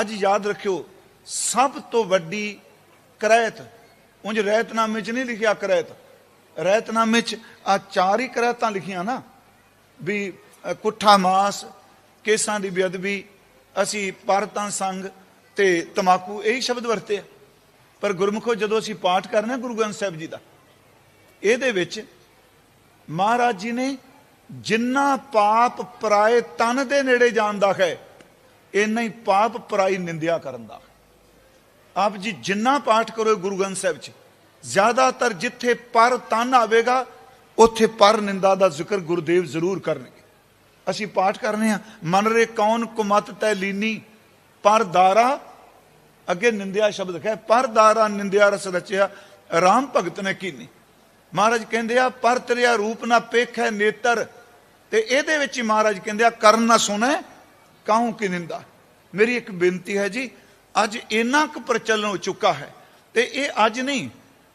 ਅੱਜ ਯਾਦ ਰੱਖਿਓ, ਸਭ ਤੋਂ ਵੱਡੀ ਕਰੈਤ ਉਂਝ ਰਹਿਤਨਾਮੇ 'ਚ ਨਹੀਂ ਲਿਖਿਆ ਕਰੈਤ ਰਹਿਤਨਾਮੇ 'ਚ ਆ ਚਾਰ ਹੀ ਕਰੈਤਾਂ ਲਿਖੀਆਂ ਨਾ, ਵੀ ਕੁੱਠਾ ਮਾਸ, ਕੇਸਾਂ ਦੀ ਬੇਅਦਬੀ, ਅਸੀਂ ਪਰਤਾਂ ਸੰਗ ਤੇ ਤਮਾਕੂ, ਇਹੀ ਸ਼ਬਦ ਵਰਤੇ ਆ। ਪਰ ਗੁਰਮੁਖੋ ਜਦੋਂ ਅਸੀਂ ਪਾਠ ਕਰਨਾ ਗੁਰੂ ਗ੍ਰੰਥ ਸਾਹਿਬ ਜੀ ਦਾ, ਇਹਦੇ ਵਿੱਚ ਮਹਾਰਾਜ ਜੀ ਨੇ ਜਿੰਨਾ ਪਾਪ ਪਰਾਏ ਤਨ ਦੇ ਨੇੜੇ ਜਾਣ ਦਾ ਹੈ ਇੰਨਾ ਹੀ ਪਾਪ ਪਰਾਈ ਨਿੰਦਿਆ ਕਰਨ ਦਾ। ਆਪ ਜੀ ਜਿੰਨਾ ਪਾਠ ਕਰੋ ਗੁਰੂ ਗ੍ਰੰਥ ਸਾਹਿਬ ਚ, ਜ਼ਿਆਦਾਤਰ ਜਿੱਥੇ ਪਰ ਤਨ ਆਵੇਗਾ, ਉੱਥੇ ਪਰ ਨਿੰਦਾ ਦਾ ਜ਼ਿਕਰ ਗੁਰਦੇਵ ਜ਼ਰੂਰ ਕਰਨਗੇ। ਅਸੀਂ ਪਾਠ ਕਰਨੇ ਆ ਮਨ ਰੇ ਕੌਣ ਕੁਮਤ ਤੈ ਲੀਨੀ, ਪਰ ਦਾਰਾ, ਅੱਗੇ ਨਿੰਦਿਆ ਸ਼ਬਦ ਹੈ ਪਰ ਦਾਰਾ ਨਿੰਦਿਆ ਰਸ ਰਚਿਆ, ਰਾਮ ਭਗਤ ਨੇ ਕੀਨੀ। ਮਹਾਰਾਜ ਕਹਿੰਦੇ ਆ, ਪਰ ਤੇਰਿਆ ਰੂਪ ਨਾ ਪੇਖੈ ਨੇਤਰ, ਤੇ ਇਹਦੇ ਵਿੱਚ ਹੀ ਮਹਾਰਾਜ ਕਹਿੰਦੇ ਆ, ਕਰਨ ਨਾ ਸੁਣੈ ਕਾਹੂ ਕੀ ਨਿੰਦਾ? ਮੇਰੀ ਇੱਕ ਬੇਨਤੀ ਹੈ ਜੀ, ਅੱਜ ਇੰਨਾ ਕੁ ਪ੍ਰਚਲਨ ਹੋ ਚੁੱਕਾ ਹੈ ਤੇ ਇਹ ਅੱਜ ਨਹੀਂ,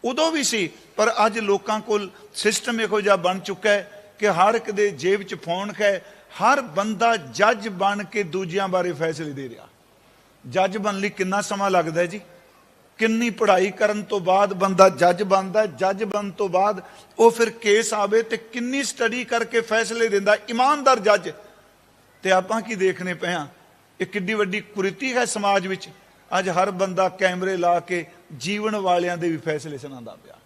ਉਦੋਂ ਵੀ ਸੀ, ਪਰ ਅੱਜ ਲੋਕਾਂ ਕੋਲ ਸਿਸਟਮ ਇਹੋ ਜਿਹਾ ਬਣ ਚੁੱਕਾ ਹੈ ਕਿ ਹਰ ਇੱਕ ਦੇ ਜੇਬ 'ਚ ਫੋਨ ਹੈ, ਹਰ ਬੰਦਾ ਜੱਜ ਬਣ ਕੇ ਦੂਜਿਆਂ ਬਾਰੇ ਫੈਸਲੇ ਦੇ ਰਿਹਾ। ਜੱਜ ਬਣ ਲਈ ਕਿੰਨਾ ਸਮਾਂ ਲੱਗਦਾ ਹੈ ਜੀ? ਕਿੰਨੀ ਪੜ੍ਹਾਈ ਕਰਨ ਤੋਂ ਬਾਅਦ ਬੰਦਾ ਜੱਜ ਬਣਦਾ ਜੱਜ ਬਣਨ ਤੋਂ ਬਾਅਦ ਉਹ ਫਿਰ ਕੇਸ ਆਵੇ ਤੇ ਕਿੰਨੀ ਸਟੱਡੀ ਕਰਕੇ ਫੈਸਲੇ ਦਿੰਦਾ ਇਮਾਨਦਾਰ ਜੱਜ ਤੇ ਆਪਾਂ ਕੀ ਦੇਖਣੇ ਪਏ ਹਾਂ ਇਹ ਕਿੱਡੀ ਵੱਡੀ ਕੁਰੀਤੀ ਹੈ ਸਮਾਜ ਵਿੱਚ। ਅੱਜ ਹਰ ਬੰਦਾ ਕੈਮਰੇ ਲਾ ਕੇ ਜੀਵਨ ਵਾਲਿਆਂ ਦੇ ਵੀ ਫੈਸਲੇ ਸੁਣਾਉਂਦਾ ਪਿਆ।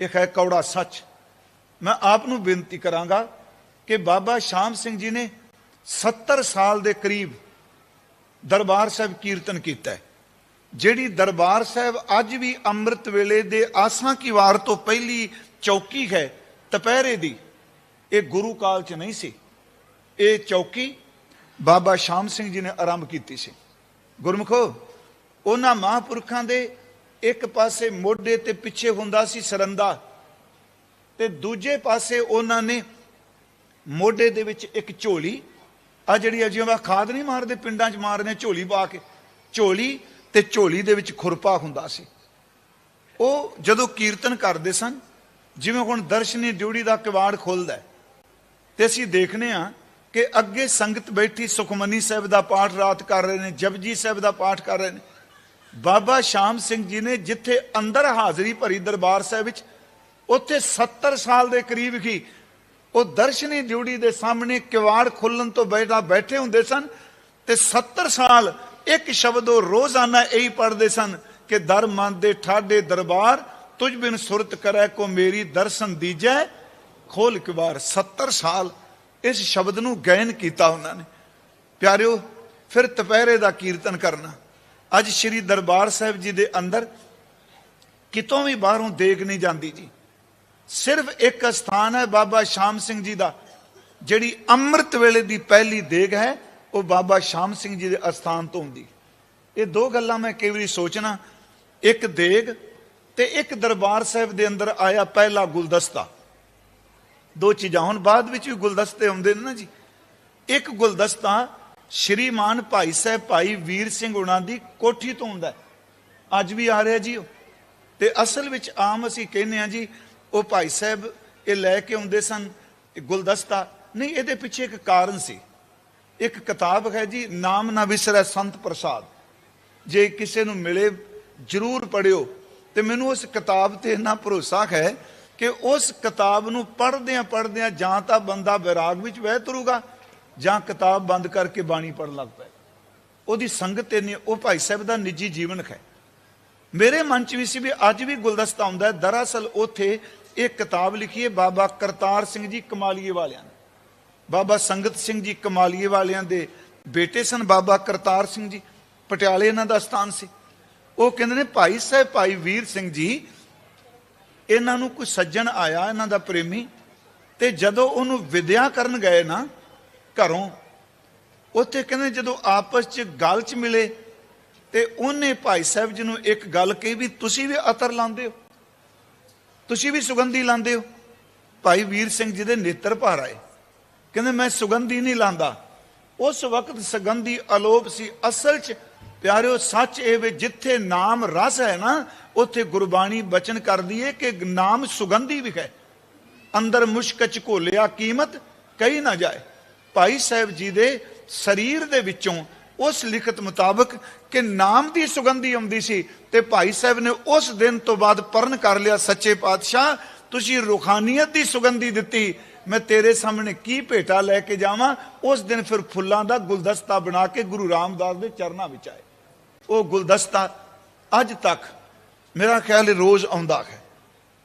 ਇਹ ਹੈ ਕੌੜਾ ਸੱਚ। ਮੈਂ ਆਪ ਨੂੰ ਬੇਨਤੀ ਕਰਾਂਗਾ ਕਿ ਬਾਬਾ ਸ਼ਾਮ ਸਿੰਘ ਜੀ ਨੇ 70 ਸਾਲ ਦੇ ਕਰੀਬ ਦਰਬਾਰ ਸਾਹਿਬ ਕੀਰਤਨ ਕੀਤਾ ਜਿਹੜੀ ਦਰਬਾਰ ਸਾਹਿਬ ਅੱਜ ਵੀ ਅੰਮ੍ਰਿਤ ਵੇਲੇ ਦੇ ਆਸਾਂ ਕੀ ਵਾਰ ਤੋਂ ਪਹਿਲੀ ਚੌਕੀ ਹੈ, ਦੁਪਹਿਰੇ ਦੀ, ਇਹ ਗੁਰੂ ਕਾਲ ਚ ਨਹੀਂ ਸੀ। ਇਹ ਚੌਕੀ ਬਾਬਾ ਸ਼ਾਮ ਸਿੰਘ ਜੀ ਨੇ ਆਰੰਭ ਕੀਤੀ ਸੀ। ਗੁਰਮੁਖੋ ਉਹਨਾਂ ਮਹਾਂਪੁਰਖਾਂ ਦੇ ਇੱਕ ਪਾਸੇ ਮੋਢੇ ਤੇ ਪਿੱਛੇ ਹੁੰਦਾ ਸੀ ਸਰੰਦਾ ਤੇ ਦੂਜੇ ਪਾਸੇ ਉਹਨਾਂ ਨੇ ਮੋਢੇ ਦੇ ਵਿੱਚ ਇੱਕ ਝੋਲੀ ਆ ਜਿਹੜੀ ਅਜੀਆਂ ਵਾ ਖਾਦ ਨਹੀਂ ਮਾਰਦੇ ਪਿੰਡਾਂ 'ਚ ਮਾਰਦੇ ਝੋਲੀ ਪਾ ਕੇ। ਝੋਲੀ ਤੇ ਝੋਲੀ ਦੇ ਵਿੱਚ ਖੁਰਪਾ ਹੁੰਦਾ ਸੀ। ਉਹ ਜਦੋਂ ਕੀਰਤਨ ਕਰਦੇ ਸਨ ਜਿਵੇਂ ਹੁਣ ਦਰਸ਼ਨੀ ਡਿਊਟੀ ਦਾ ਕਿਵਾੜ ਖੁੱਲਦਾ ਹੈ, ਤੇ ਅਸੀਂ ਦੇਖਨੇ ਆ ਕਿ ਅੱਗੇ ਸੰਗਤ ਬੈਠੀ ਸੁਖਮਨੀ ਸਾਹਿਬ ਦਾ ਪਾਠ ਰਾਤ ਕਰ ਰਹੇ ਨੇ, ਜਪਜੀ ਸਾਹਿਬ ਦਾ ਪਾਠ ਕਰ ਰਹੇ ਨੇ। ਬਾਬਾ ਸ਼ਾਮ ਸਿੰਘ ਜੀ ਨੇ ਜਿੱਥੇ ਅੰਦਰ ਹਾਜ਼ਰੀ ਭਰੀ ਦਰਬਾਰ ਸਾਹਿਬ ਵਿੱਚ, ਉੱਥੇ 70 ਸਾਲ ਦੇ ਕਰੀਬ ਹੀ ਉਹ ਦਰਸ਼ਨੀ ਡਿਊਟੀ ਦੇ ਸਾਹਮਣੇ ਕਿਵਾੜ ਖੁੱਲਣ ਤੋਂ ਬੈਠਾ, ਬੈਠੇ ਹੁੰਦੇ ਸਨ ਤੇ 70 ਸਾਲ ਇੱਕ ਸ਼ਬਦ ਉਹ ਰੋਜ਼ਾਨਾ ਇਹੀ ਪੜ੍ਹਦੇ ਸਨ ਕਿ ਦਰ ਮਨ ਦੇ ਠਾਡੇ ਦਰਬਾਰ, ਤੁਝ ਬਿਨ ਸੁਰਤ ਕਰੈ ਕੋ ਮੇਰੀ ਦਰਸ਼ਨ ਦੀਜੈ, ਖੋਲ ਕਿਵਾੜ 70 ਸਾਲ ਇਸ ਸ਼ਬਦ ਨੂੰ ਗਾਇਨ ਕੀਤਾ ਉਹਨਾਂ ਨੇ। ਪਿਆਰਿਓ, ਫਿਰ ਦੁਪਹਿਰੇ ਦਾ ਕੀਰਤਨ ਕਰਨਾ। ਅੱਜ ਸ੍ਰੀ ਦਰਬਾਰ ਸਾਹਿਬ ਜੀ ਦੇ ਅੰਦਰ ਕਿਤੋਂ ਵੀ ਬਾਹਰੋਂ ਦੇਗ ਨਹੀਂ ਜਾਂਦੀ ਜੀ। ਸਿਰਫ ਇੱਕ ਸਥਾਨ ਹੈ ਬਾਬਾ ਸ਼ਾਮ ਸਿੰਘ ਜੀ ਦਾ, ਜਿਹੜੀ ਅੰਮ੍ਰਿਤ ਵੇਲੇ ਦੀ ਪਹਿਲੀ ਦੇਗ ਹੈ, ਉਹ ਬਾਬਾ ਸ਼ਾਮ ਸਿੰਘ ਜੀ ਦੇ ਅਸਥਾਨ ਤੋਂ ਹੁੰਦੀ। ਇਹ ਦੋ ਗੱਲਾਂ ਮੈਂ ਕਈ ਵਾਰੀ ਸੋਚਣਾ, ਇੱਕ ਦੇਗ ਤੇ ਇੱਕ ਦਰਬਾਰ ਸਾਹਿਬ ਦੇ ਅੰਦਰ ਆਇਆ ਪਹਿਲਾ ਗੁਲਦਸਤਾ। ਦੋ ਚੀਜ਼ਾਂ ਹੁਣ ਬਾਅਦ ਵਿੱਚ ਵੀ ਗੁਲਦਸਤੇ ਆਉਂਦੇ ਨੇ ਨਾ ਜੀ। ਇੱਕ ਗੁਲਦਸਤਾ ਸ਼੍ਰੀਮਾਨ ਭਾਈ ਸਾਹਿਬ, ਭਾਈ ਵੀਰ ਸਿੰਘ ਉਹਨਾਂ ਦੀ ਕੋਠੀ ਤੋਂ ਹੁੰਦਾ ਅੱਜ ਵੀ ਆ ਰਿਹਾ ਜੀ ਉਹ। ਤੇ ਅਸਲ ਵਿੱਚ ਆਮ ਅਸੀਂ ਕਹਿੰਦੇ ਆ ਜੀ, ਉਹ ਭਾਈ ਸਾਹਿਬ ਇਹ ਲੈ ਕੇ ਆਉਂਦੇ ਸਨ ਗੁਲਦਸਤਾ। ਨਹੀਂ, ਇਹਦੇ ਪਿੱਛੇ ਇੱਕ ਕਾਰਨ ਸੀ। ਇੱਕ ਕਿਤਾਬ ਹੈ ਜੀ, ਨਾਮ ਨਾ ਵਿਸਰੈ ਸੰਤ ਪ੍ਰਸਾਦ। ਜੇ ਕਿਸੇ ਨੂੰ ਮਿਲੇ, ਜਰੂਰ ਪੜਿਓ ਤੇ ਮੈਨੂੰ ਉਸ ਕਿਤਾਬ ਤੇ ਇੰਨਾ ਭਰੋਸਾ ਹੈ ਕਿ ਉਸ ਕਿਤਾਬ ਨੂੰ ਪੜ੍ਹਦਿਆਂ ਪੜ੍ਹਦਿਆਂ ਜਾਂ ਤਾਂ ਬੰਦਾ ਵਿਰਾਗ ਵਿੱਚ ਵਹਿ ਤੁਰੂਗਾ ਜਾਂ ਕਿਤਾਬ ਬੰਦ ਕਰਕੇ ਬਾਣੀ ਪੜ੍ਹਨ ਲੱਗ ਪਏ। ਉਹਦੀ ਸੰਗਤ ਇੰਨੀ, ਉਹ ਭਾਈ ਸਾਹਿਬ ਦਾ ਨਿੱਜੀ ਜੀਵਨ ਹੈ ਮੇਰੇ ਮਨ ਚ ਵੀ ਸੀ ਵੀ ਅੱਜ ਵੀ ਗੁਲਦਸਤਾ ਹੁੰਦਾ ਹੈ। ਦਰਅਸਲ ਉੱਥੇ ਇਹ ਕਿਤਾਬ ਲਿਖੀ ਹੈ ਬਾਬਾ ਕਰਤਾਰ ਸਿੰਘ ਜੀ ਕਮਾਲੀਏ ਵਾਲਿਆਂ ਨੇ। ਬਾਬਾ ਸੰਗਤ ਸਿੰਘ ਜੀ ਕਮਾਲੀਏ ਵਾਲਿਆਂ ਦੇ ਬੇਟੇ ਸਨ ਬਾਬਾ ਕਰਤਾਰ ਸਿੰਘ ਜੀ। ਪਟਿਆਲੇ ਇਹਨਾਂ ਦਾ ਸਥਾਨ ਸੀ। ਉਹ ਕਹਿੰਦੇ ਨੇ, ਭਾਈ ਸਾਹਿਬ, ਭਾਈ ਵੀਰ ਸਿੰਘ ਜੀ ਇਹਨਾਂ ਨੂੰ ਕੋਈ ਸੱਜਣ ਆਇਆ, ਇਹਨਾਂ ਦਾ ਪ੍ਰੇਮੀ, ਤੇ ਜਦੋਂ ਉਹਨੂੰ ਵਿਦਿਆ ਕਰਨ ਗਏ ਨਾ ਘਰੋਂ, ਉੱਥੇ ਕਹਿੰਦੇ ਜਦੋਂ ਆਪਸ 'ਚ ਗੱਲ 'ਚ ਮਿਲੇ, ਤੇ ਉਹਨੇ ਭਾਈ ਸਾਹਿਬ ਜੀ ਨੂੰ ਇੱਕ ਗੱਲ ਕਹੀ ਵੀ ਤੁਸੀਂ ਵੀ ਅਤਰ ਲਾਉਂਦੇ ਹੋ, ਤੁਸੀਂ ਵੀ ਸੁਗੰਧੀ ਲਾਉਂਦੇ ਹੋ। ਭਾਈ ਵੀਰ ਸਿੰਘ ਜੀ ਦੇ ਨੇਤਰ ਭਾਰ ਆਏ। ਕਹਿੰਦੇ ਮੈਂ ਸੁਗੰਧੀ ਨਹੀਂ ਲਾਂਦਾ ਉਸ ਵਕਤ ਸੁਗੰਧੀ ਅਲੋਪ ਸੀ, ਅਸਲ 'ਚ ਪਿਆਰਿਓ, ਸੱਚ ਇਹ ਵੇ ਜਿੱਥੇ ਨਾਮ ਰਸ ਹੈ ਨਾ, ਉੱਥੇ ਗੁਰਬਾਣੀ ਬਚਨ ਕਰਦੀ ਏ ਕਿ ਨਾਮ ਸੁਗੰਧੀ ਵੀ ਹੈ। ਅੰਦਰ ਮੁਸ਼ਕ ਚ ਘੋਲਿਆ ਕੀਮਤ ਕਹੀ ਨਾ ਜਾਏ। ਭਾਈ ਸਾਹਿਬ ਜੀ ਦੇ ਸਰੀਰ ਦੇ ਵਿੱਚੋਂ ਉਸ ਲਿਖਤ ਮੁਤਾਬਕ ਕਿ ਨਾਮ ਦੀ ਸੁਗੰਧੀ ਆਉਂਦੀ ਸੀ ਤੇ ਭਾਈ ਸਾਹਿਬ ਨੇ ਉਸ ਦਿਨ ਤੋਂ ਬਾਅਦ ਪਰਨ ਕਰ ਲਿਆ ਸੱਚੇ ਪਾਤਸ਼ਾਹ, ਤੁਸੀਂ ਰੁਖਾਨੀਅਤ ਦੀ ਸੁਗੰਧੀ ਦਿੱਤੀ, ਮੈਂ ਤੇਰੇ ਸਾਹਮਣੇ ਕੀ ਭੇਟਾ ਲੈ ਕੇ ਜਾਵਾਂ? ਉਸ ਦਿਨ ਫਿਰ ਫੁੱਲਾਂ ਦਾ ਗੁਲਦਸਤਾ ਬਣਾ ਕੇ ਗੁਰੂ ਰਾਮਦਾਸ ਦੇ ਚਰਨਾਂ ਵਿੱਚ ਆਏ। ਉਹ ਗੁਲਦਸਤਾ ਅੱਜ ਤੱਕ ਮੇਰਾ ਖਿਆਲ ਰੋਜ਼ ਆਉਂਦਾ ਹੈ।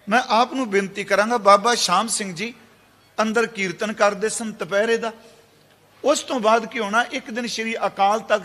ਮੈਂ ਆਪ ਨੂੰ ਬੇਨਤੀ ਕਰਾਂਗਾ, ਬਾਬਾ ਸ਼ਾਮ ਸਿੰਘ ਜੀ ਅੰਦਰ ਕੀਰਤਨ ਕਰਦੇ ਸਨ ਦੁਪਹਿਰੇ ਦਾ। ਉਸ ਤੋਂ ਬਾਅਦ ਕੀ ਹੋਣਾ, ਇੱਕ ਦਿਨ ਸ਼੍ਰੀ ਅਕਾਲ ਤਖਤ